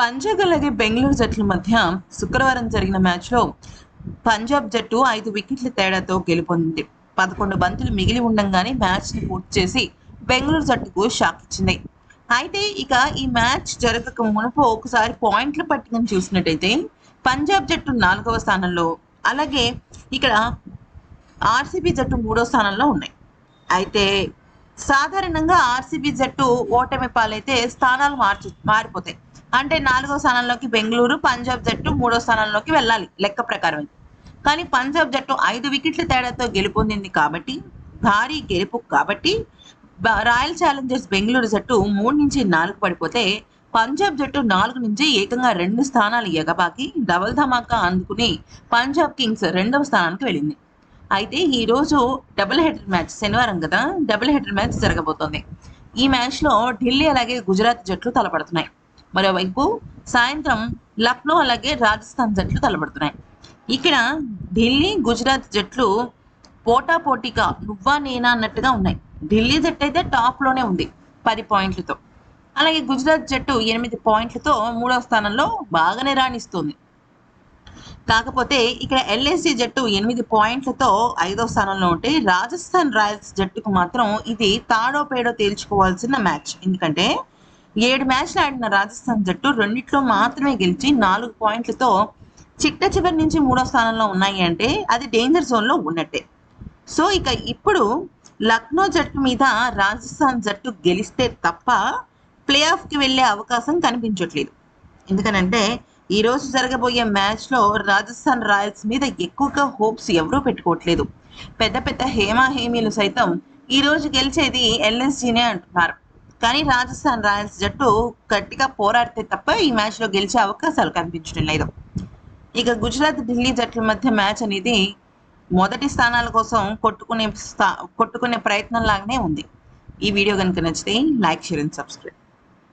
పంజాబ్ అలాగే బెంగళూరు జట్ల మధ్య శుక్రవారం జరిగిన మ్యాచ్లో పంజాబ్ జట్టు ఐదు వికెట్ల తేడాతో గెలుపొందింది. పదకొండు బంతులు మిగిలి ఉండంగానే మ్యాచ్ని పూర్తి చేసి బెంగళూరు జట్టుకు షాక్ ఇచ్చింది. అయితే ఇక ఈ మ్యాచ్ జరగక మునుపు ఒకసారి పాయింట్ల పట్టికను చూసినట్టయితే పంజాబ్ జట్టు నాలుగవ స్థానంలో అలాగే ఇక్కడ ఆర్సీబీ జట్టు మూడో స్థానంలో ఉన్నాయి. అయితే సాధారణంగా ఆర్సీబీ జట్టు ఓటమి పాలైతే స్థానాలు మార్చు మారిపోతాయి. అంటే నాలుగో స్థానంలోకి బెంగళూరు పంజాబ్ జట్టు మూడో స్థానంలోకి వెళ్ళాలి లెక్క ప్రకారం కానీ పంజాబ్ జట్టు ఐదు వికెట్ల తేడాతో గెలుపొందింది కాబట్టి భారీ గెలుపు కాబట్టి రాయల్ ఛాలెంజర్స్ బెంగళూరు జట్టు మూడు నుంచి నాలుగు పడిపోతే పంజాబ్ జట్టు నాలుగు నుంచి ఏకంగా రెండు స్థానాలు ఎగబాకి డబల్ ధమాకా అందుకుని పంజాబ్ కింగ్స్ రెండవ స్థానానికి వెళ్ళింది. అయితే ఈ రోజు డబుల్ హెడర్ మ్యాచ్ శనివారం కదా డబుల్ హెడర్ మ్యాచ్ జరగబోతోంది. ఈ మ్యాచ్లో ఢిల్లీ అలాగే గుజరాత్ జట్లు తలపడుతున్నాయి. మరోవైపు సాయంత్రం లక్నో అలాగే రాజస్థాన్ జట్లు తలబడుతున్నాయి ఇక్కడ ఢిల్లీ గుజరాత్ జట్లు పోటా పోటీగా నువ్వా నేనా అన్నట్టుగా ఉన్నాయి. ఢిల్లీ జట్టు అయితే టాప్లోనే ఉంది పది పాయింట్లతో. అలాగే గుజరాత్ జట్టు ఎనిమిది పాయింట్లతో మూడో స్థానంలో బాగానే రాణిస్తుంది. కాకపోతే ఇక్కడ ఎల్ఎస్జి జట్టు ఎనిమిది పాయింట్లతో ఐదో స్థానంలో ఉంటే రాజస్థాన్ రాయల్స్ జట్టుకు మాత్రం ఇది తాడో పేడో తేల్చుకోవాల్సిన మ్యాచ్. ఎందుకంటే ఏడు మ్యాచ్లు ఆడిన రాజస్థాన్ జట్టు రెండిట్లో మాత్రమే గెలిచి నాలుగు పాయింట్లతో చిట్ట చివరి నుంచి మూడో స్థానంలో ఉన్నాయి అంటే అది డేంజర్ జోన్లో ఉన్నట్టే. సో ఇక ఇప్పుడు లక్నో జట్టు మీద రాజస్థాన్ జట్టు గెలిస్తే తప్ప ప్లే ఆఫ్కి వెళ్ళే అవకాశం కనిపించట్లేదు. ఎందుకనంటే ఈ రోజు జరగబోయే మ్యాచ్లో రాజస్థాన్ రాయల్స్ మీద ఎక్కువగా హోప్స్ ఎవరూ పెట్టుకోవట్లేదు. పెద్ద పెద్ద హేమా హేమీలు సైతం ఈ రోజు గెలిచేది ఎల్ఎస్జీనే అంటున్నారు. కానీ రాజస్థాన్ రాయల్స్ జట్టు గట్టిగా పోరాడితే తప్ప ఈ మ్యాచ్లో గెలిచే అవకాశాలు కనిపించడం లేదు. ఇక గుజరాత్ ఢిల్లీ జట్ల మధ్య మ్యాచ్ అనేది మొదటి స్థానాల కోసం కొట్టుకునే స్థా కొట్టుకునే ప్రయత్నం లాగానే ఉంది. ఈ వీడియో కనుక నచ్చితే లైక్ షేర్ అండ్ సబ్స్క్రైబ్.